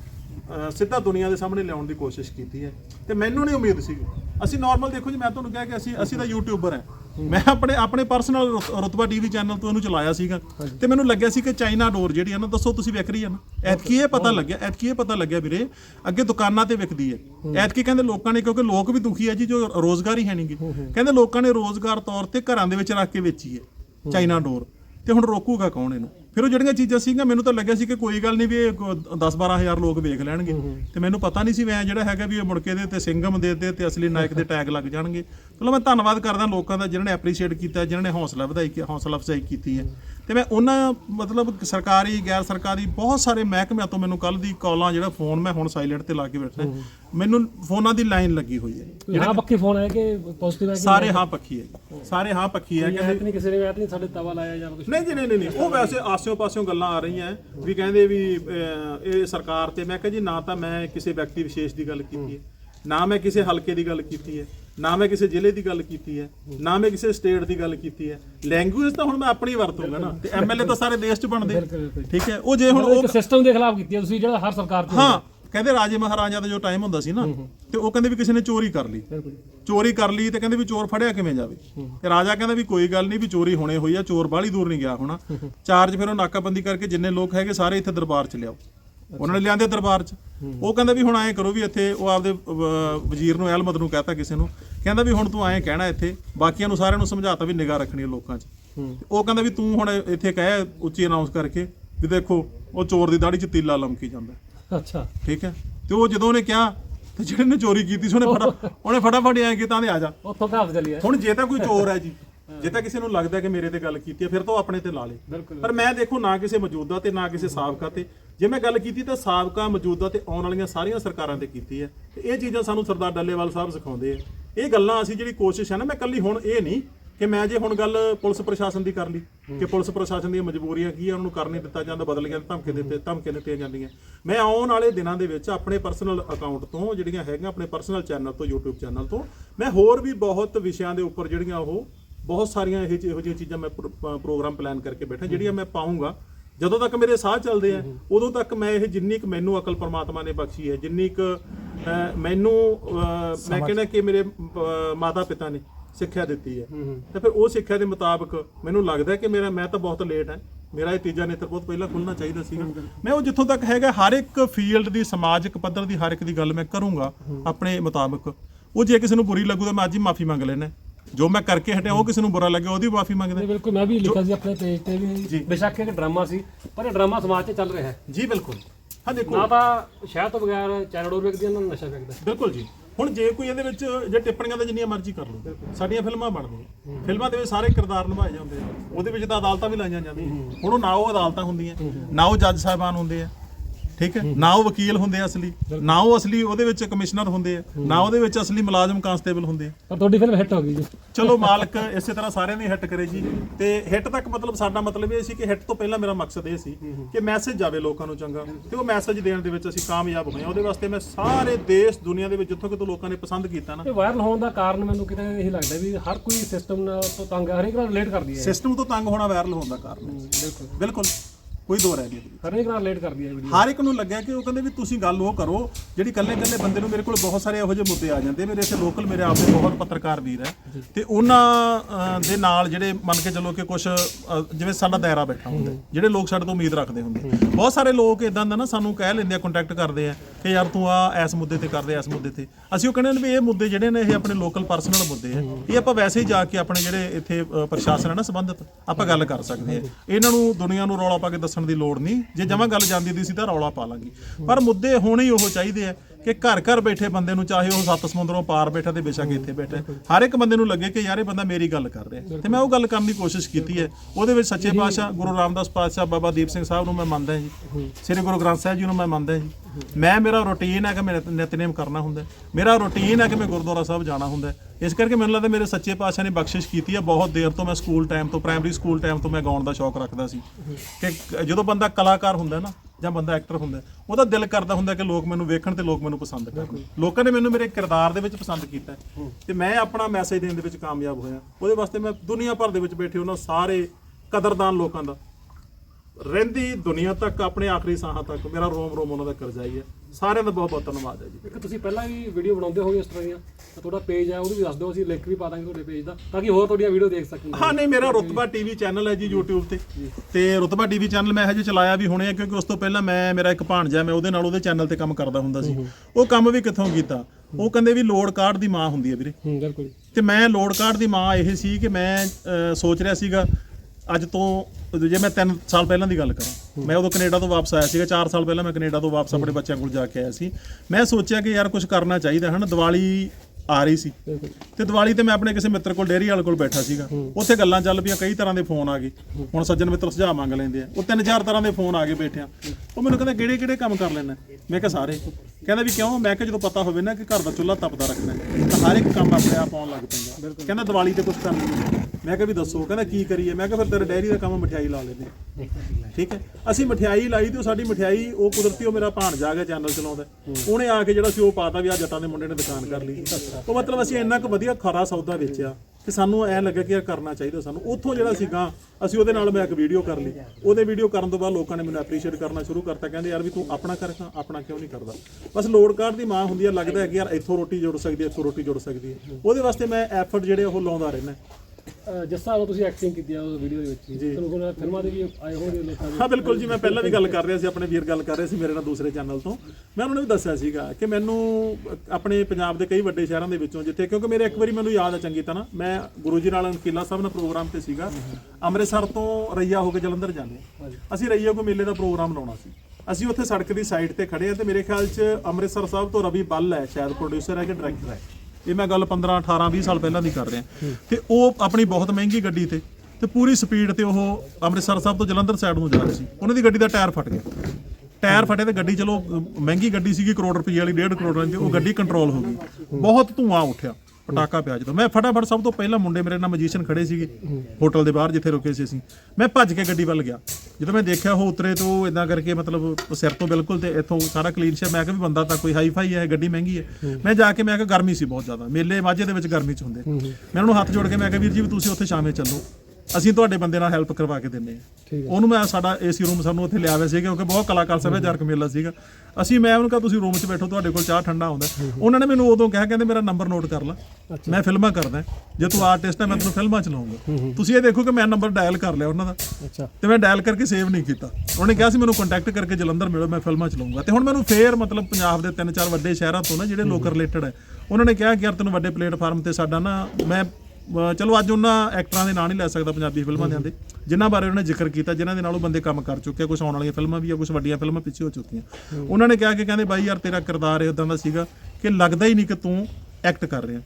ਅਹ, ਸਿੱਧਾ ਦੁਨੀਆ ਦੇ ਸਾਹਮਣੇ ਲਿਆਉਣ ਦੀ ਕੋਸ਼ਿਸ਼ ਕੀਤੀ ਹੈ। ਤੇ ਮੈਨੂੰ ਨਹੀਂ ਉਮੀਦ ਸੀ ਅਸੀਂ ਨਾਰਮਲ ਦੇਖੋ ਜੀ ਮੈਂ ਤੁਹਾਨੂੰ ਕਿਹਾ ਕਿ ਅਸੀਂ ਅਸੀਂ ਤਾਂ ਯੂਟਿਊਬਰ ਹਾਂ। ਮੈਂ ਆਪਣੇ ਆਪਣੇ ਪਰਸਨਲ ਰਤਬਾ ਟੀਵੀ ਚੈਨਲ ਤੋਂ ਇਹਨੂੰ ਚਲਾਇਆ ਸੀਗਾ। ਤੇ ਮੈਨੂੰ ਲੱਗਿਆ ਸੀ ਕਿ ਚਾਈਨਾ ਡੋਰ ਜਿਹੜੀ ਆ ਨਾ ਦੱਸੋ ਤੁਸੀਂ ਵਿਕ ਰਹੀ ਆ ਨਾ? ਐਤਕੀ ਇਹ ਪਤਾ ਲੱਗਿਆ ਐਤਕੀ ਇਹ ਪਤਾ ਲੱਗਿਆ ਵੀਰੇ ਅੱਗੇ ਦੁਕਾਨਾਂ ਤੇ ਵਿਕਦੀ ਹੈ। ਐਤਕੀ ਕਹਿੰਦੇ ਲੋਕਾਂ ਨੇ ਕਿਉਂਕਿ ਲੋਕ ਵੀ ਦੁਖੀ ਆ ਜੀ ਜੋ ਰੋਜ਼ਗਾਰ ਹੀ ਹੈ ਨਹੀਂਗੇ ਕਹਿੰਦੇ ਲੋਕਾਂ ਨੇ ਰੋਜ਼ਗਾਰ ਤੌਰ ਤੇ ਘਰਾਂ ਦੇ ਵਿੱਚ ਰੱਖ ਕੇ ਵੇਚੀ ਹੈ। ਚਾਈਨਾ ਡੋਰ ਤੇ ਹੁਣ ਰੋਕੂਗਾ ਕੌਣ ਇਹਨੂੰ? ਫਿਰ ਉਹ ਜਿਹੜੀਆਂ ਚੀਜ਼ਾਂ ਸੀਗੀਆਂ ਮੈਨੂੰ ਤਾਂ ਲੱਗਿਆ ਸੀ ਕਿ ਕੋਈ ਗੱਲ ਨਹੀਂ ਵੀ ਇਹ 10 12000 ਲੋਕ ਵੇਖ ਲੈਣਗੇ। ਤੇ ਮੈਨੂੰ ਪਤਾ ਨਹੀਂ ਸੀ ਮੈਂ ਜਿਹੜਾ ਹੈਗਾ ਵੀ ਇਹ ਮੁੜ ਕੇ ਦੇ ਤੇ ਸਿੰਘਮ ਦੇ ਤੇ ਤੇ ਅਸਲੀ ਨਾਇਕ ਦੇ ਟੈਗ ਲੱਗ ਜਾਣਗੇ। ਚਲੋ ਮੈਂ ਧੰਨਵਾਦ ਕਰਦਾ ਲੋਕਾਂ ਦਾ ਜਿਨ੍ਹਾਂ ਨੇ ਐਪਰੀਸ਼ੀਏਟ ਕੀਤਾ ਜਿਨ੍ਹਾਂ ਨੇ ਹੌਸਲਾ ਵਧਾਈ ਕੀ ਹੌਸਲਾ ਅਫਜ਼ਾਈ ਕੀਤੀ ਹੈ। ਤੇ ਮੈਂ ਉਹਨਾਂ ਮਤਲਬ ਸਰਕਾਰੀ ਗੈਰ ਸਰਕਾਰੀ ਬਹੁਤ ਸਾਰੇ ਮਹਿਕਮਿਆਂ ਤੋਂ ਮੈਨੂੰ ਕੱਲ ਦੀ ਕਾਲਾਂ ਜਿਹੜਾ ਫੋਨ ਮੈਂ ਹੁਣ ਸਾਇਲੈਂਟ ਤੇ ਲਾ ਕੇ ਬੈਠਾ ਮੈਨੂੰ ਫੋਨਾਂ ਦੀ ਲਾਈਨ ਲੱਗੀ ਹੋਈ ਹੈ। ਹਾਂ ਪੱਕੀ ਫੋਨ ਹੈ ਕਿ ਪੋਜ਼ਿਟਿਵ ਹੈ ਕਿ ਸਾਰੇ ਹਾਂ ਪੱਖੀ ਹੈ ਸਾਰੇ ਹਾਂ ਪੱਖੀ ਹੈ ਕਹਿੰਦੇ ਨਹੀਂ ਕਿਸੇ ਨੇ ਵੀ ਨਹੀਂ ਸਾਡੇ ਤਵਾ ਲਾਇਆ ਜਾਂ ਕੁਝ ਨਹੀਂ ਜੀ ਨਹੀਂ ਨਹੀਂ ਉਹ ਵੈਸੇ ਆਸਿਓ ਪਾਸਿਓਂ ਗੱਲਾਂ ਆ ਰਹੀਆਂ ਵੀ ਕਹਿੰਦੇ ਵੀ ਇਹ ਸਰਕਾਰ ਤੇ ਮੈਂ ਕਿਹਾ ਜੀ ਨਾ ਤਾਂ ਮੈਂ ਕਿਸੇ ਵਿਅਕਤੀ ਵਿਸ਼ੇਸ਼ ਦੀ ਗੱਲ ਕੀਤੀ ਹੈ ਨਾ ਮੈਂ ਕਿਸੇ ਹਲਕੇ ਦੀ ਗੱਲ ਕੀਤੀ ਹੈ। ਨਾ ਮੈਂ ਕਿਸੇ ਜ਼ਿਲ੍ਹੇ ਦੀ ਗੱਲ ਕੀਤੀ ਹੈ ਨਾ ਮੈਂ ਕਿਸੇ ਸਟੇਟ ਦੀ ਗੱਲ ਕੀਤੀ ਹੈ। ਲੈਂਗੁਏਜ ਤਾਂ ਹੁਣ ਮੈਂ ਆਪਣੀ ਵਰਤੂੰਗਾ ਨਾ। ਤੇ ਐਮਐਲਏ ਤਾਂ ਸਾਰੇ ਦੇਸ਼ 'ਚ ਬਣਦੇ। ਠੀਕ ਹੈ ਉਹ ਜੇ ਹੁਣ ਉਹ ਸਿਸਟਮ ਦੇ ਖਿਲਾਫ ਕੀਤੀ ਹੈ ਤੁਸੀਂ ਜਿਹੜਾ ਹਰ ਸਰਕਾਰ ਚ ਹਾਂ ਕਹਿੰਦੇ ਰਾਜੇ ਮਹਾਰਾਜਾ ਦਾ ਜੋ ਟਾਈਮ ਹੁੰਦਾ ਸੀ ਨਾ ਤੇ ਉਹ ਕਹਿੰਦੇ ਵੀ ਕਿਸੇ ਨੇ ਚੋਰੀ ਕਰ ਲਈ। ਚੋਰੀ ਕਰ ਲਈ ਤੇ ਕਹਿੰਦੇ ਵੀ ਚੋਰ ਫੜਿਆ ਕਿਵੇਂ ਜਾਵੇ। ਤੇ ਰਾਜਾ ਕਹਿੰਦਾ ਵੀ ਕੋਈ ਗੱਲ ਨਹੀਂ ਵੀ ਚੋਰੀ ਹੋਣੇ ਹੋਈ ਆ ਚੋਰ ਬਾਹਲੀ ਦੂਰ ਨਹੀਂ ਗਿਆ ਹੋਣਾ। ਚਾਰਜ ਫਿਰ ਉਹ ਨਾਕਾਬੰਦੀ ਕਰਕੇ ਜਿੰਨੇ ਲੋਕ ਹੈਗੇ ਸਾਰੇ ਇੱਥੇ ਦਰਬਾਰ ਚ ਲਿਆਓ। ਉਹਨਾਂ ਨੇ ਲਿਆਂਦੇ ਦਰਬਾਰ ਚ। ਉਹ ਕਹਿੰਦਾ ਵੀ ਹੁਣ ਐਂ ਕਰੋ ਵੀ ਇੱਥੇ ਉਹ ਆਪਦੇ ਵਜ਼ੀਰ ਨੂੰ ਅਹਿਲਮਦ ਨੂੰ ਕਹਤਾ ਕਿਸੇ ਨੂੰ। ਕਹਿੰਦਾ ਵੀ ਹੁਣ ਤੂੰ ਐਂ ਕਹਿਣਾ ਇੱਥੇ ਬਾਕੀਆਂ ਨੂੰ ਸਾਰਿਆਂ ਨੂੰ ਸਮਝਾਤਾ ਵੀ ਨਿਗਾਹ ਰੱਖਣੀ ਹੈ ਲੋਕਾਂ 'ਚ। ਉਹ ਕਹਿੰਦਾ ਵੀ ਤੂੰ ਹੁਣ ਇੱਥੇ ਕਹਿ ਉੱਚੀ ਅਨਾਉਂਸ ਕਰਕੇ ਵੀ ਦੇਖੋ ਉਹ ਚੋਰ ਦੀ ਦਾੜੀ 'ਚ ਤੀਲਾ ਲਮਕੀ ਜਾਂਦਾ। ਅੱਛਾ। ਠੀਕ ਹੈ? ਤੇ ਉਹ ਜਦੋਂ ਉਹਨੇ ਕਿਹਾ ਤੇ ਜਿਹੜੇ ਨੇ ਚੋਰੀ ਕੀਤੀ ਸੀ ਉਹਨੇ ਫਟਾ ਉਹਨੇ ਫਟਾਫਟ ਐਂ ਕੀਤਾ ਤੇ ਆ ਜਾ। ਉੱਥੋਂ ਕਹਾਵਤ ਚੱਲੀ ਹੁਣ ਜੇ ਤਾਂ ਕੋਈ ਚੋਰ ਹੈ ਜੀ ਜੇ ਤਾਂ ਕਿਸੇ ਨੂੰ ਲੱਗਦਾ ਕਿ ਮੇਰੇ ਤੇ ਗੱਲ ਕੀਤੀ ਹੈ ਫਿਰ ਤਾਂ ਉਹ ਆਪਣੇ ਤੇ ਲਾ ਲੇ। ਪਰ ਮੈਂ ਦੇਖੋ ਨਾ ਕਿਸੇ ਮੌਜੂਦਾ ਤੇ ਨਾ ਕਿਸੇ ਸਾਬਕਾ ਤੇ ਜੇ ਮੈਂ ਗੱਲ ਕੀਤੀ ਤਾਂ ਸਾਬਕਾ ਮੌਜੂਦਾ ਤੇ ਆਉਣ ਵਾਲੀਆਂ ਸਾਰੀਆਂ ਸਰਕਾਰਾਂ ਤੇ ਕੀਤੀ ਹੈ ਤੇ ਇਹ ਚੀਜ਼ਾਂ ਸਾਨੂੰ ਸਰਦਾਰ ਡੱਲੇਵਾਲ ਸਾਹਿਬ ਸਿਖਾਉਂਦੇ ਆ। ਇਹ ਗੱਲਾਂ ਅਸੀਂ ਜਿਹੜੀ ਕੋਸ਼ਿਸ਼ ਹੈ ਨਾ ਮੈਂ ਕੱਲੀ ਹੁਣ ਇਹ ਨਹੀਂ ਕਿ ਮੈਂ ਜੇ ਹੁਣ ਗੱਲ ਪੁਲਿਸ ਪ੍ਰਸ਼ਾਸਨ ਦੀ ਕਰ ਲਈ ਕਿ ਪੁਲਿਸ ਪ੍ਰਸ਼ਾਸਨ ਦੀਆਂ ਮਜਬੂਰੀਆਂ ਕੀ ਆ ਉਹਨਾਂ ਨੂੰ ਕਰਨ ਦਿੱਤਾ ਜਾਂਦਾ ਬਦਲੀਆਂ ਧਮਕੇ ਦਿੱਤੇ ਧਮਕੇ ਦਿੱਤੀਆਂ ਜਾਂਦੀਆਂ। ਮੈਂ ਆਉਣ ਵਾਲੇ ਦਿਨਾਂ ਦੇ ਵਿੱਚ ਆਪਣੇ ਪਰਸਨਲ ਅਕਾਊਂਟ ਤੋਂ ਜਿਹੜੀਆਂ ਹੈਗੀਆਂ ਆਪਣੇ ਪਰਸਨਲ ਚੈਨਲ ਤੋਂ YouTube ਚੈਨਲ ਤੋਂ ਮੈਂ ਹੋਰ ਵੀ ਬਹੁਤ ਵਿਸ਼ਿਆਂ ਦੇ ਉੱਪਰ ਜਿਹੜੀਆਂ ਉਹ ਬਹੁਤ ਸਾਰੀਆਂ ਇਹ ਜਿਹੀਆਂ ਚੀਜ਼ਾਂ ਮੈਂ ਪ੍ਰੋਗਰਾਮ ਪਲਾਨ ਕਰਕੇ ਬੈਠਾ ਜਿਹੜੀਆਂ ਮੈਂ ਪਾਉਂਗਾ ਜਦੋਂ ਤੱਕ ਮੇਰੇ ਸਾਹ ਚੱਲਦੇ ਆ ਉਦੋਂ ਤੱਕ ਮੈਂ ਇਹ ਜਿੰਨੀ ਕੁ ਮੈਨੂੰ ਅਕਲ ਪਰਮਾਤਮਾ ਨੇ ਬਖਸ਼ੀ ਹੈ ਜਿੰਨੀ ਕੁ ਮੈਨੂੰ ਮੈਂ ਕਹਿੰਦਾ ਕਿ ਮੇਰੇ ਮਾਤਾ ਪਿਤਾ ਨੇ ਸਿੱਖਿਆ ਦਿੱਤੀ ਹੈ। ਤੇ ਫਿਰ ਉਹ ਸਿੱਖਿਆ ਦੇ ਮੁਤਾਬਕ ਮੈਨੂੰ ਲੱਗਦਾ ਕਿ ਮੇਰਾ ਮੈਂ ਤਾਂ ਬਹੁਤ ਲੇਟ ਹਾਂ। ਮੇਰਾ ਇਹ ਤੀਜਾ ਨੇਤਰ ਬਹੁਤ ਪਹਿਲਾਂ ਖੁੱਲਣਾ ਚਾਹੀਦਾ ਸੀਗਾ। ਮੈਂ ਉਹ ਜਿੱਥੋਂ ਤੱਕ ਹੈਗਾ ਹਰ ਇੱਕ ਫੀਲਡ ਦੀ ਸਮਾਜਿਕ ਪੱਧਰ ਦੀ ਹਰ ਇੱਕ ਦੀ ਗੱਲ ਮੈਂ ਕਰੂੰਗਾ ਆਪਣੇ ਮੁਤਾਬਕ। ਉਹ ਜੇ ਕਿਸੇ ਨੂੰ ਬੁਰੀ ਲੱਗੂ ਤਾਂ ਮੈਂ ਅੱਜ ਹੀ ਮਾਫੀ ਮੰਗ ਲੈਣਾ ਜੋ ਮੈਂ ਕਰਕੇ ਹਟਿਆ ਉਹ ਕਿਸੇ ਨੂੰ ਬੁਰਾ ਲੱਗਿਆ ਉਹਦੀ ਮਾਫੀ ਮੰਗਦਾ ਬਿਲਕੁਲ ਮੈਂ ਵੀ ਲਿਖਿਆ ਸੀ ਆਪਣੇ ਪੇਜ ਤੇ ਵੀ ਬੇਸ਼ੱਕ ਇੱਕ ਡਰਾਮਾ ਸੀ ਪਰ ਇਹ ਡਰਾਮਾ ਸਮਾਜ 'ਚ ਚੱਲ ਰਿਹਾ ਹੈ। ਜੀ ਬਿਲਕੁਲ। ਹਾਂ ਦੇਖੋ। ਨਾ ਤਾਂ ਸ਼ਹਿਰ ਤੋਂ ਬਗੈਰ ਚੈਨਲ ਵਿਕਦੀਆਂ ਨਾ ਨਸ਼ਾ ਵਿਕਦਾ ਬਿਲਕੁਲ ਜੀ। ਹੁਣ ਜੇ ਕੋਈ ਇਹਦੇ ਵਿੱਚ ਜੇ ਟਿੱਪਣੀਆਂ ਤਾਂ ਜਿੰਨੀਆਂ ਮਰਜ਼ੀ ਕਰ ਲਓ। ਸਾਡੀਆਂ ਫਿਲਮਾਂ ਬਣਦੀਆਂ ਫਿਲਮਾਂ ਦੇ ਵਿੱਚ ਸਾਰੇ ਕਿਰਦਾਰ ਨਿਭਾਏ ਜਾਂਦੇ ਆ। ਉਹਦੇ ਵਿੱਚ ਤਾਂ ਅਦਾਲਤਾਂ ਵੀ ਲਾਈਆਂ ਜਾਂਦੀਆਂ। ਹੁਣ ਉਹ ਨਾ ਉਹ ਅਦਾਲਤਾਂ ਹੁੰਦੀਆਂ। ਨਾ ਉਹ ਜੱਜ ਸਾਹਿਬਾਨ ਹੁੰਦੇ ਆ। ਠੀਕ ਹੈ? ਨਾ ਉਹ ਵਕੀਲ ਹੁੰਦੇ ਆ ਅਸਲੀ ਨਾ ਉਹ ਅਸਲੀ ਉਹਦੇ ਵਿੱਚ ਕਮਿਸ਼ਨਰ ਹੁੰਦੇ ਆ ਨਾ ਉਹਦੇ ਵਿੱਚ ਅਸਲੀ ਮੁਲਾਜ਼ਮ ਕਾਂਸਟੇਬਲ ਹੁੰਦੇ ਆ। ਪਰ ਤੁਹਾਡੀ ਫਿਲਮ ਹਿੱਟ ਹੋ ਗਈ ਜੀ। ਚਲੋ ਮਾਲਕ ਇਸੇ ਤਰ੍ਹਾਂ ਸਾਰਿਆਂ ਦੀ ਹਿੱਟ ਕਰੇ ਜੀ। ਤੇ ਹਿੱਟ ਤੱਕ ਮਤਲਬ ਸਾਡਾ ਮਤਲਬ ਇਹ ਸੀ ਕਿ ਹਿੱਟ ਤੋਂ ਪਹਿਲਾਂ ਮੇਰਾ ਮਕਸਦ ਇਹ ਸੀ ਕਿ ਮੈਸੇਜ ਜਾਵੇ ਲੋਕਾਂ ਨੂੰ ਚੰਗਾ। ਤੇ ਉਹ ਮੈਸੇਜ ਦੇਣ ਦੇ ਵਿੱਚ ਅਸੀਂ ਕਾਮਯਾਬ ਹੋਏ। ਉਹਦੇ ਵਾਸਤੇ ਮੈਂ ਸਾਰੇ ਦੇਸ਼ ਦੁਨੀਆ ਦੇ ਵਿੱਚ ਜਿੱਥੋਂ ਕਿਤੋਂ ਲੋਕਾਂ ਨੇ ਪਸੰਦ ਕੀਤਾ ਨਾ। ਇਹ ਵਾਇਰਲ ਹੋਣ ਦਾ ਕਾਰਨ ਮੈਨੂੰ ਕਿਤੇ ਇਹ ਲੱਗਦਾ ਵੀ ਹਰ ਕੋਈ ਸਿਸਟਮ ਨਾਲ ਤੋਂ ਤੰਗ ਹਰੇਕ ਨਾਲ ਰਿਲੇਟ ਕਰਦੀ ਹੈ। ਸਿਸਟਮ ਤੋਂ ਤੰਗ ਹੋਣਾ ਵਾਇਰਲ ਹੋਣ ਦਾ ਕਾਰਨ। ਬਿਲਕੁਲ। ਬਿਲਕੁਲ। ਕੋਈ ਦੋ ਰਹਿ ਨਹੀਂ ਵਿੱਚ। ਹਰੇਕ ਨਾਲ ਰਿਲੇਟ ਕਰਦੀ ਹੈ ਵੀਡੀਓ ਹਰ ਇੱਕ ਨੂੰ ਲੱਗਿਆ ਕਿ ਉਹ ਕਹਿੰਦੇ ਵੀ ਤੁਸੀਂ ਗੱਲ ਉਹ ਕਰੋ ਜਿਹੜੀ ਕੱਲੇ ਕੱਲੇ ਬੰਦੇ ਨੂੰ ਮੇਰੇ ਕੋਲ ਬਹੁਤ ਸਾਰੇ ਇਹੋ ਜਿਹੇ ਮੁੱਦੇ ਆ ਜਾਂਦੇ ਮੇਰੇ ਇੱਥੇ ਲੋਕਲ ਮੇਰੇ ਆਪਦੇ ਬਹੁਤ ਪੱਤਰਕਾਰ ਵੀਰ ਹੈ। ਤੇ ਉਹਨਾਂ ਅਹ, ਦੇ ਨਾਲ ਜਿਹੜੇ ਮੰਨ ਕੇ ਚੱਲੋ ਕਿ ਕੁਝ ਜਿਵੇਂ ਸਾਡਾ ਦਾਇਰਾ ਬੈਠਾ ਹੁੰਦਾ ਜਿਹੜੇ ਲੋਕ ਸਾਡੇ ਤੋਂ ਉਮੀਦ ਰੱਖਦੇ ਹੁੰਦੇ। ਬਹੁਤ ਸਾਰੇ ਲੋਕ ਇਦਾਂ ਦਾ ਨਾ ਸਾਨੂੰ ਕਹਿ ਲੈਂਦੇ ਆ ਕੰਟੈਕਟ ਕਰਦੇ ਆ ਕਿ ਯਾਰ ਤੂੰ ਆ ਇਸ ਮੁੱਦੇ ਤੇ ਕਰਦੇ ਇਸ ਮੁੱਦੇ ਤੇ। ਅਸੀਂ ਉਹ ਕਹਿੰਦੇ ਨੇ ਵੀ ਇਹ ਮੁੱਦੇ ਜਿਹੜੇ ਨੇ, ਇਹ ਆਪਣੇ ਲੋਕਲ ਪਰਸਨਲ ਮੁੱਦੇ ਆ। ਇਹ ਆਪਾਂ ਵੈਸੇ ਹੀ ਜਾ ਕੇ ਆਪਣੇ ਜਿਹੜੇ ਇੱਥੇ ਪ੍ਰਸ਼ਾਸਨ ਹੈ ਨਾ ਸੰਬੰਧਿਤ, ਆਪਾਂ ਗੱਲ ਕਰ ਸਕਦੇ ਆ। ਇਹਨਾਂ ਨੂੰ, ਦੁਨੀਆ ਨੂੰ ਰੌਲਾ ਪਾ ਕੇ ਦੱਸਣ ਦੀ ਲੋੜ ਨਹੀਂ। ਜੇ ਜਮਾਂ ਗੱਲ ਜਾਂਦੀ ਦੀ ਸੀ ਤਾਂ ਰੌਲਾ ਪਾ ਲਾਂਗੇ। ਪਰ ਮੁੱਦੇ ਹੋਣੇ ਹੀ ਉਹ ਚਾਹੀਦੇ ਆ ਕਿ ਘਰ ਘਰ ਬੈਠੇ ਬੰਦੇ ਨੂੰ, ਚਾਹੇ ਉਹ ਸੱਤ ਸਮੁੰਦਰੋਂ ਪਾਰ ਬੈਠਾ ਤੇ ਬੇਸ਼ੱਕ ਇੱਥੇ ਬੈਠਾ ਹਰ ਇੱਕ ਬੰਦੇ ਨੂੰ ਲੱਗੇ ਕਿ ਯਾਰ ਇਹ ਬੰਦਾ ਮੇਰੀ ਗੱਲ ਕਰ ਰਿਹਾ ਤੇ ਮੈਂ ਉਹ ਗੱਲ ਕਰਨ ਦੀ ਕੋਸ਼ਿਸ਼ ਕੀਤੀ ਹੈ। ਉਹਦੇ ਵਿੱਚ ਸੱਚੇ ਪਾਤਸ਼ਾਹ ਗੁਰੂ ਰਾਮਦਾਸ ਪਾਤਸ਼ਾਹ ਬਾਬਾ ਦੀਪ ਸਿੰਘ ਸਾਹਿਬ ਨੂੰ ਮੈਂ ਮੰਨਦਾ ਜੀ। ਸ੍ਰੀ ਗੁਰੂ ਗ੍ਰੰਥ ਸਾਹਿਬ ਜੀ ਨੂੰ ਮੈਂ ਮੰਨਦਾ ਜੀ। ਮੈਂ ਮੇਰਾ ਰੁਟੀਨ ਹੈ ਕਿ ਮੈਂ ਨਿਤ- ਨਿਤਨੇਮ ਕਰਨਾ ਹੁੰਦਾ। ਮੇਰਾ ਰੁਟੀਨ ਹੈ ਕਿ ਮੈਂ ਗੁਰਦੁਆਰਾ ਸਾਹਿਬ ਜਾਣਾ ਹੁੰਦਾ। ਇਸ ਕਰਕੇ ਮੈਨੂੰ ਲੱਗਦਾ ਮੇਰੇ ਸੱਚੇ ਪਾਤਸ਼ਾਹ ਨੇ ਬਖਸ਼ਿਸ਼ ਕੀਤੀ ਹੈ। ਬਹੁਤ ਦੇਰ ਤੋਂ ਮੈਂ ਸਕੂਲ ਟਾਈਮ ਤੋਂ ਪ੍ਰਾਇਮਰੀ ਸਕੂਲ ਟਾਈਮ ਤੋਂ ਮੈਂ ਗਾਉਣ ਦਾ ਸ਼ੌਕ ਰੱਖਦਾ ਸੀ। ਕਿ ਜਦੋਂ ਬੰਦਾ ਕਲਾਕਾਰ ਹੁੰਦਾ ਨਾ ਜਾਂ ਬੰਦਾ ਐਕਟਰ ਹੁੰਦਾ ਉਹਦਾ ਦਿਲ ਕਰਦਾ ਹੁੰਦਾ ਕਿ ਲੋਕ ਮੈਨੂੰ ਵੇਖਣ ਤੇ ਲੋਕ ਮੈਨੂੰ ਪਸੰਦ ਕਰਨ। ਲੋਕਾਂ ਨੇ ਮੈਨੂੰ ਮੇਰੇ ਕਿਰਦਾਰ ਦੇ ਵਿੱਚ ਪਸੰਦ ਕੀਤਾ। ਤੇ ਮੈਂ ਆਪਣਾ ਮੈਸੇਜ ਦੇਣ ਦੇ ਵਿੱਚ ਕਾਮਯਾਬ ਹੋਇਆ। ਉਹਦੇ ਵਾਸਤੇ ਮੈਂ ਦੁਨੀਆ ਭਰ ਦੇ ਵਿੱਚ ਬੈਠੇ ਉਹਨਾਂ ਸਾਰੇ ਕਦਰਦਾਨ ਲੋਕਾਂ ਦਾ। ਰਹਿੰਦੀ ਦੁਨੀਆ ਤੱਕ ਆਪਣੇ ਆਖਰੀ ਸਾਹਾਂ ਤੱਕ ਮੇਰਾ ਰੋਮ ਰੋਮ ਉਹਨਾਂ ਦਾ ਕਰਜ਼ਾਈ ਹੈ ਸਾਰਿਆਂ ਦਾ ਬਹੁਤ ਬਹੁਤ ਧੰਨਵਾਦ ਹੈ ਜੀ। ਇੱਕ ਤੁਸੀਂ ਪਹਿਲਾਂ ਵੀ ਵੀਡੀਓ ਬਣਾਉਂਦੇ ਹੋਗੇ ਇਸ ਤਰ੍ਹਾਂ ਦੀਆਂ ਤਾਂ ਤੁਹਾਡਾ ਪੇਜ ਹੈ ਉਹਨੂੰ ਵੀ ਦੱਸ ਦਿਓ ਅਸੀਂ ਲਿੰਕ ਵੀ ਪਾ ਦਾਂਗੇ ਤੁਹਾਡੇ ਪੇਜ ਦਾ ਤਾਂ ਕਿ ਹੋਰ ਤੁਹਾਡੀਆਂ ਵੀਡੀਓ ਦੇਖ ਸਕਣ। ਹਾਂ ਨਹੀਂ ਮੇਰਾ ਰੁਤਬਾ ਟੀਵੀ ਚੈਨਲ ਹੈ ਜੀ YouTube ਤੇ। ਤੇ ਰੁਤਬਾ ਟੀਵੀ ਚੈਨਲ ਮੈਂ ਹਜੇ ਚਲਾਇਆ ਵੀ ਹੁਣੇ ਆ ਕਿਉਂਕਿ ਉਸ ਤੋਂ ਪਹਿਲਾਂ ਮੈਂ ਮੇਰਾ ਇੱਕ ਭਾਣਜਾ ਮੈਂ ਉਹਦੇ ਨਾਲ ਉਹਦੇ ਚੈਨਲ ਤੇ ਕੰਮ ਕਰਦਾ ਹੁੰਦਾ ਸੀ। ਉਹ ਕੰਮ ਵੀ ਕਿੱਥੋਂ ਕੀਤਾ? ਉਹ ਕਹਿੰਦੇ ਵੀ ਲੋਡ ਕਾਰਡ ਦੀ ਮਾਂ ਹੁੰਦੀ ਹੈ ਵੀਰੇ। ਹੂੰ ਬਿਲਕੁਲ। ਤੇ ਮੈਂ ਲੋਡ ਕਾਰਡ ਦੀ ਮਾਂ ਇਹ ਸੀ ਕਿ ਮੈਂ ਸੋਚ ਰਿਹਾ ਸੀਗਾ ਅੱਜ ਤੋਂ ਜੇ ਮੈਂ 3 ਸਾਲ ਪਹਿਲਾਂ ਦੀ ਗੱਲ ਕਰਾਂ ਮੈਂ ਉਦੋਂ ਕੈਨੇਡਾ ਤੋਂ ਵਾਪਸ ਆਇਆ ਸੀਗਾ 4 ਸਾਲ ਪਹਿਲਾਂ ਮੈਂ ਕੈਨੇਡਾ ਤੋਂ ਵਾਪਸ ਆਪਣੇ ਬੱਚਿਆਂ ਕੋਲ ਜਾ ਕੇ ਆਇਆ ਸੀ। ਮੈਂ ਸੋਚਿਆ ਕਿ ਯਾਰ ਕੁਝ ਕਰਨਾ ਚਾਹੀਦਾ ਹਨ ਦੀਵਾਲੀ ਆ ਰਹੀ ਸੀ। ਤੇ ਦੀਵਾਲੀ ਤੇ ਮੈਂ ਆਪਣੇ ਕਿਸੇ ਮਿੱਤਰ ਕੋਲ ਡੇਅਰੀ ਵਾਲੇ ਕੋਲ ਬੈਠਾ ਸੀਗਾ। ਉੱਥੇ ਗੱਲਾਂ ਚੱਲ ਪਈਆਂ ਕਈ ਤਰ੍ਹਾਂ ਦੇ ਫੋਨ ਆ ਗਏ। ਹੁਣ ਸੱਜਣ ਮਿੱਤਰ ਸੁਝਾਅ ਮੰਗ ਲੈਂਦੇ ਆ। ਉਹ ਤਿੰਨ ਚਾਰ ਤਰ੍ਹਾਂ ਦੇ ਫੋਨ ਆ ਗਏ ਬੈਠਿਆਂ। ਉਹ ਮੈਨੂੰ ਕਹਿੰਦਾ ਕਿਹੜੇ ਕਿਹੜੇ ਕੰਮ ਕਰ ਲੈਣਾ ਮੈਂ ਕਿਹਾ ਸਾਰੇ। ਕਹਿੰਦਾ ਵੀ ਕਿਉਂ? ਮੈਂ ਕਿਹਾ ਜਦੋਂ ਪਤਾ ਹੋਵੇ ਨਾ ਕਿ ਘਰ ਦਾ ਚੁੱਲ੍ਹਾ ਤਪਦਾ ਰੱਖਣਾ ਹੈ, ਤਾਂ ਹਰ ਇੱਕ ਕੰਮ ਆਪਣੇ ਆਪ ਆਉਣ ਲੱਗ ਪੈਂਦਾ ਕਹਿੰਦਾ ਦੀਵਾਲੀ ਤੇ ਕੁਝ ਕਰ ਲਈਏ ਮੈਂ ਕਿਹਾ ਵੀ ਦੱਸੋ ਕਹਿੰਦਾ ਕੀ ਕਰੀਏ? ਮੈਂ ਕਿਹਾ ਫਿਰ ਤੇਰੇ ਡੈਰੀ ਦਾ ਕੰਮ ਮਠਿਆਈ ਲਾ ਲੈਂਦੇ ਹਾਂ। ਠੀਕ ਹੈ। ਅਸੀਂ ਮਠਿਆਈ ਲਾਈ ਤੇ ਉਹ ਸਾਡੀ ਮਠਿਆਈ ਉਹ ਕੁਦਰਤੀ ਉਹ ਮੇਰਾ ਭਾਣਜਾ ਗਿਆ ਚੈਨਲ ਚਲਾਉਂਦਾ ਉਹਨੇ ਆ ਕੇ ਜਿਹੜਾ ਸੀ ਉਹ ਪਾਤਾ ਵੀ ਆ ਜੱਟਾਂ ਦੇ ਮੁੰਡੇ ਨੇ ਦੁਕਾਨ ਕਰ ਲਈ। ਉਹ ਮਤਲਬ ਅਸੀਂ ਇੰਨਾ ਕੁ ਵਧੀਆ ਖਰਾ ਸੌਦਾ ਵੇਚਿਆ। ਕਿ ਸਾਨੂੰ ਐ ਲੱਗਾ ਕਿ ਯਾਰ ਕਰਨਾ ਚਾਹੀਦਾ ਸਾਨੂੰ। ਉੱਥੋਂ ਜਿਹੜਾ ਸੀਗਾ, ਅਸੀਂ ਉਹਦੇ ਨਾਲ ਮੈਂ ਇੱਕ ਵੀਡੀਓ ਕਰ ਲਈ। ਉਹਦੇ ਵੀਡੀਓ ਕਰਨ ਤੋਂ ਬਾਅਦ ਲੋਕਾਂ ਨੇ ਮੈਨੂੰ ਐਪਰੀਸ਼ੀਏਟ ਕਰਨਾ ਸ਼ੁਰੂ ਕਰਤਾ, ਕਹਿੰਦੇ, ਯਾਰ ਵੀ ਤੂੰ ਆਪਣਾ ਕਰੇਗਾ ਆਪਣਾ ਕਿਉਂ ਨਹੀਂ ਕਰਦਾ? ਬਸ ਲੋੜ ਕਾਰਡ ਦੀ ਮਾਂ ਹੁੰਦੀ ਹੈ ਲੱਗਦਾ ਹੈ ਕਿ ਯਾਰ ਇੱਥੋਂ ਰੋਟੀ ਜੁੜ ਸਕਦੀ ਹੈ, ਇੱਥੋਂ ਰੋਟੀ ਜੁੜ ਸਕਦੀ ਹੈ। ਉਹਦੇ ਵਾਸਤੇ ਮੈਂ ਐਫਰਟ ਜਿਹੜੇ ਉਹ ਲਾਉਂਦਾ ਰਹਿਣਾ ਜਿਸ ਨਾਲ ਤੁਸੀਂ ਐਕਟਿੰਗ ਕੀਤੀ ਆ ਉਸ ਵੀਡੀਓ ਦੇ ਵਿੱਚ। ਜੀ। ਤੁਹਾਨੂੰ ਕੋਲ ਫਿਲਮਾਂ ਦੇ ਵੀ ਆਏ ਹੋਣਗੇ ਲੋਕਾਂ ਦੇ। ਹਾਂ ਬਿਲਕੁਲ ਜੀ ਮੈਂ ਪਹਿਲਾਂ ਵੀ ਗੱਲ ਕਰ ਰਿਹਾ ਸੀ ਆਪਣੇ ਵੀਰ ਗੱਲ ਕਰ ਰਹੇ ਸੀ ਮੇਰੇ ਨਾਲ ਦੂਸਰੇ ਚੈਨਲ ਤੋਂ। ਮੈਂ ਉਹਨਾਂ ਨੂੰ ਵੀ ਦੱਸਿਆ ਸੀਗਾ ਕਿ ਮੈਨੂੰ ਆਪਣੇ ਪੰਜਾਬ ਦੇ ਕਈ ਵੱਡੇ ਸ਼ਹਿਰਾਂ ਦੇ ਵਿੱਚੋਂ ਜਿੱਥੇ ਕਿਉਂਕਿ ਮੇਰੇ ਇੱਕ ਵਾਰੀ ਮੈਨੂੰ ਯਾਦ ਹੈ ਚੰਗੀ ਤਰ੍ਹਾਂ ਮੈਂ ਗੁਰੂ ਜੀ ਨਾਲ ਕਿਲਾ ਸਾਹਿਬ ਨਾਲ ਪ੍ਰੋਗਰਾਮ ਤੇ ਸੀਗਾ। ਅੰਮ੍ਰਿਤਸਰ ਤੋਂ ਰਈਆ ਹੋ ਕੇ ਜਲੰਧਰ ਜਾਂਦੇ। ਅਸੀਂ ਰਈਆ ਕੋ ਮੇਲੇ ਦਾ ਪ੍ਰੋਗਰਾਮ ਲਾਉਣਾ ਸੀ। ਅਸੀਂ ਉੱਥੇ ਸੜਕ ਦੀ ਸਾਈਡ ਤੇ ਖੜੇ ਆ ਤੇ ਮੇਰੇ ਖਿਆਲ 'ਚ ਅੰਮ੍ਰਿਤਸਰ ਸਾਹਿਬ ਤੋਂ ਰਵੀ ਬੱਲ ਹੈ ਸ਼ਾਇਦ ਪ੍ਰੋਡਿਊਸਰ ਹੈ ਕਿ ਡਾਇਰੈਕਟਰ ਹੈ। ਇਹ ਮੈਂ ਗੱਲ 15 18 20 ਸਾਲ ਪਹਿਲਾਂ ਦੀ ਕਰ ਰਿਹਾ। ਤੇ ਉਹ ਆਪਣੀ ਬਹੁਤ ਮਹਿੰਗੀ ਗੱਡੀ ਤੇ ਤੇ ਪੂਰੀ ਸਪੀਡ ਤੇ ਉਹ ਅੰਮ੍ਰਿਤਸਰ ਸਾਹਿਬ ਤੋਂ ਜਲੰਧਰ ਸਾਈਡ ਨੂੰ ਜਾ ਰਹੇ ਸੀ। ਉਹਨਾਂ ਦੀ ਗੱਡੀ ਦਾ ਟਾਇਰ ਫਟ ਗਿਆ। ਟਾਇਰ ਫਟੇ ਤੇ ਗੱਡੀ, ਚਲੋ ਮਹਿੰਗੀ ਗੱਡੀ ਸੀਗੀ ਕਰੋੜ ਰੁਪਏ ਵਾਲੀ 1.5 ਕਰੋੜ ਵਾਲੀ ਉਹ ਗੱਡੀ ਕੰਟਰੋਲ ਹੋ ਗਈ। ਬਹੁਤ ਧੂਆਂ ਉੱਠਿਆ। ਪਟਾਕਾ ਪਿਆ ਜਦੋਂ। ਮੈਂ ਫਟਾਫਟ ਸਭ ਤੋਂ ਪਹਿਲਾਂ ਮੁੰਡੇ ਮੇਰੇ ਨਾਲ ਮਜੀਸ਼ੀਅਨ ਖੜੇ ਸੀਗੇ ਹੋਟਲ ਦੇ ਬਾਹਰ ਜਿੱਥੇ ਰੁਕੇ ਸੀ ਅਸੀਂ। ਮੈਂ ਭੱਜ ਕੇ ਗੱਡੀ ਵੱਲ ਗਿਆ। ਜਦੋਂ ਮੈਂ ਦੇਖਿਆ ਉਹ ਉਤਰੇ ਤੋਂ ਇਦਾਂ ਕਰਕੇ ਮਤਲਬ ਸਿਰ ਤੋਂ ਬਿਲਕੁਲ ਤੇ ਇੱਥੋਂ ਸਾਰਾ ਕਲੀਨ ਸ਼ੇ ਮੈਂ ਕਿਹਾ ਵੀ ਬੰਦਾ ਤਾਂ ਕੋਈ ਹਾਈ ਫਾਈ ਹੈ ਗੱਡੀ ਮਹਿੰਗੀ ਹੈ। ਮੈਂ ਜਾ ਕੇ ਮੈਂ ਕਿਹਾ ਗਰਮੀ ਸੀ ਬਹੁਤ ਜ਼ਿਆਦਾ। ਮੇਲੇ ਮਾਝੇ ਦੇ ਵਿੱਚ ਗਰਮੀ ਚ ਹੁੰਦੇ। ਮੈਂ ਉਹਨੂੰ ਹੱਥ ਜੋੜ ਕੇ ਮੈਂ ਕਿਹਾ ਵੀਰ ਜੀ ਤੁਸੀਂ ਉੱਥੇ ਸ਼ਾਮੇ ਚੱਲੋ। ਅਸੀਂ ਤੁਹਾਡੇ ਬੰਦੇ ਨਾਲ ਹੈਲਪ ਕਰਵਾ ਕੇ ਦਿੰਦੇ ਹਾਂ। ਉਹਨੂੰ ਮੈਂ ਸਾਡਾ ਏਸੀ ਰੂਮ ਸਾਨੂੰ ਉੱਥੇ ਲਿਆਵੇ ਸੀ ਕਿਉਂਕਿ ਬਹੁਤ ਕਲਾਕਾਰ ਸੱਭਿਆਚਾਰਕ ਮੇਲਾ ਸੀਗਾ। ਅਸੀਂ ਮੈਂ ਉਹਨੂੰ ਕਿਹਾ ਤੁਸੀਂ ਰੂਮ 'ਚ ਬੈਠੋ ਤੁਹਾਡੇ ਕੋਲ ਚਾਹ ਠੰਡਾ ਹੁੰਦਾ ਉਹਨਾਂ ਨੇ ਮੈਨੂੰ ਉਦੋਂ ਕਿਹਾ ਕਹਿੰਦੇ ਮੇਰਾ ਨੰਬਰ ਨੋਟ ਕਰ ਲੈ। ਮੈਂ ਫਿਲਮਾਂ ਕਰਦਾ ਜੇ ਤੂੰ ਆਰਟਿਸਟ ਹੈ ਮੈਂ ਤੈਨੂੰ ਫਿਲਮਾਂ ਚ ਲਾਉਂਗਾ। ਤੁਸੀਂ ਇਹ ਦੇਖੋ ਕਿ ਮੈਂ ਨੰਬਰ ਡਾਇਲ ਕਰ ਲਿਆ ਉਹਨਾਂ ਦਾ। ਅੱਛਾ। ਤੇ ਮੈਂ ਡਾਇਲ ਕਰਕੇ ਸੇਵ ਨਹੀਂ ਕੀਤਾ। ਉਹਨੇ ਕਿਹਾ ਸੀ ਮੈਨੂੰ ਕੰਟੈਕਟ ਕਰਕੇ ਜਲੰਧਰ ਮਿਲੋ ਮੈਂ ਫਿਲਮਾਂ ਚਲਾਉਂਗਾ ਤੇ ਹੁਣ ਮੈਨੂੰ ਫੇਰ ਮਤਲਬ ਪੰਜਾਬ ਦੇ ਤਿੰਨ ਚਾਰ ਵੱਡੇ ਸ਼ਹਿਰਾਂ ਤੋਂ ਨਾ ਜਿਹੜੇ ਲੋਕ ਰਿਲੇਟਡ ਹੈ ਉਹਨਾਂ ਨੇ ਕਿਹਾ ਕਿ ਯਾਰ ਤੈਨੂੰ ਵੱਡੇ ਪਲੇਟਫਾਰਮ ਤੇ ਸਾਡਾ ਨਾ ਮੈਂ ਚਲੋ ਅੱਜ ਉਹਨਾਂ ਐਕਟਰਾਂ ਦੇ ਨਾਂ ਨਹੀਂ ਲੈ ਸਕਦਾ ਪੰਜਾਬੀ ਫਿਲਮਾਂ ਦੇ ਆਂਦੇ। ਜਿਨ੍ਹਾਂ ਬਾਰੇ ਉਹਨੇ ਜ਼ਿਕਰ ਕੀਤਾ ਜਿਨ੍ਹਾਂ ਦੇ ਨਾਲ ਉਹ ਬੰਦੇ ਕੰਮ ਕਰ ਚੁੱਕੇ ਕੁਝ ਆਉਣ ਵਾਲੀਆਂ ਫਿਲਮਾਂ ਵੀ ਆ ਕੁਝ ਵੱਡੀਆਂ ਫਿਲਮਾਂ ਪਿੱਛੇ ਹੋ ਚੁੱਕੀਆਂ। ਉਹਨਾਂ ਨੇ ਕਿਹਾ ਕਿ ਕਹਿੰਦੇ ਬਾਈ ਯਾਰ ਤੇਰਾ ਕਿਰਦਾਰ ਇਦਾਂ ਦਾ ਸੀਗਾ ਕਿ ਲੱਗਦਾ ਹੀ ਨਹੀਂ ਕਿ ਤੂੰ ਐਕਟ ਕਰ ਰਿਹਾ।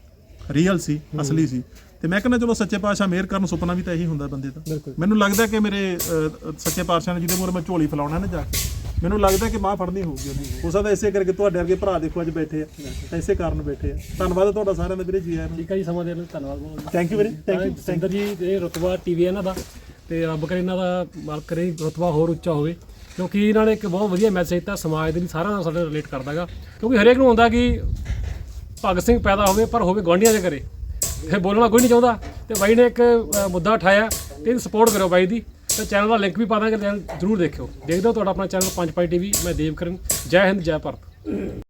ਰੀਅਲ ਸੀ ਅਸਲੀ ਸੀ। ਤੇ ਮੈਂ ਕਹਿੰਦਾ ਚਲੋ ਸੱਚੇ ਪਾਤਸ਼ਾਹ ਮਿਹਰ ਕਰਨ ਸੁਪਨਾ ਵੀ ਤਾਂ ਇਹੀ ਹੁੰਦਾ ਬੰਦੇ ਦਾ। ਮੈਨੂੰ ਲੱਗਦਾ ਕਿ ਮੇਰੇ ਸੱਚੇ ਪਾਤਸ਼ਾਹ ਨੇ ਜਿਹਦੇ ਮੂਹਰੇ ਮੈਂ ਝੋਲੀ ਫਲਾਉਣਾ ਨਾ ਜਾ ਕੇ। ਮੈਨੂੰ ਲੱਗਦਾ ਕਿ ਮਾਂ ਫੜਨੀ ਹੋਊਗੀ ਉਹਦੀ ਹੋ ਸਕਦਾ ਇਸੇ ਕਰਕੇ ਤੁਹਾਡੇ ਵਰਗੇ ਭਰਾ ਦੇਖੋ ਅੱਜ ਬੈਠੇ ਆ। ਇਸੇ ਕਾਰਨ ਬੈਠੇ ਆ। ਧੰਨਵਾਦ ਤੁਹਾਡਾ ਸਾਰਿਆਂ ਦਾ ਵੀਰੇ ਜੀ ਆਇਆਂ ਨੂੰ। ਠੀਕ ਹੈ ਜੀ ਸਮਾਂ ਦੇਣ ਲਈ ਧੰਨਵਾਦ ਬਹੁਤ ਥੈਂਕ ਯੂ ਵੀਰੇ ਥੈਂਕ ਯੂ ਸਿੰਦਰ ਜੀ ਇਹ ਰਤਬਾ ਟੀਵੀ ਇਹਨਾਂ ਦਾ ਤੇ ਰੱਬ ਕਰੇ ਇਹਨਾਂ ਦਾ ਮਾਲਕ ਕਰੇ ਰਤਬਾ ਹੋਰ ਉੱਚਾ ਹੋਵੇ। ਕਿਉਂਕਿ ਇਹਨਾਂ ਨੇ ਇੱਕ ਬਹੁਤ ਵਧੀਆ ਮੈਸੇਜ ਦਿੱਤਾ ਸਮਾਜ ਦੇ ਲਈ ਸਾਰਿਆਂ ਨਾਲ ਸਾਡੇ ਰਿਲੇਟ ਕਰਦਾਗਾ। ਕਿਉਂਕਿ ਹਰੇਕ ਨੂੰ ਹੁੰਦਾ ਕਿ ਭਗਤ ਸਿੰਘ ਪੈਦਾ ਹੋਵੇ ਪਰ ਹੋਵੇ ਗਵਾਂਢੀਆਂ ਦੇ ਘਰੇ। ਇਹ ਬੋਲਣਾ ਕੋਈ ਨਹੀਂ ਚਾਹੁੰਦਾ। ਤੇ ਬਾਈ ਨੇ ਇੱਕ ਮੁੱਦਾ ਉਠਾਇਆ ਤੇ ਸਪੋਰਟ ਕਰੋ ਬਾਈ ਦੀ। ਤੇ ਚੈਨਲ ਦਾ ਲਿੰਕ ਵੀ ਪਾ ਦਾਂਗੇ ਚੈਨਲ ਜ਼ਰੂਰ ਦੇਖਿਓ। ਦੇਖਦੇ ਹੋ ਤੁਹਾਡਾ ਆਪਣਾ ਚੈਨਲ ਪੰਜ ਪਾਈ ਟੀਵੀ ਮੈਂ ਦੇਵਕਰਨ ਜੈ ਹਿੰਦ, ਜੈ ਭਾਰਤ।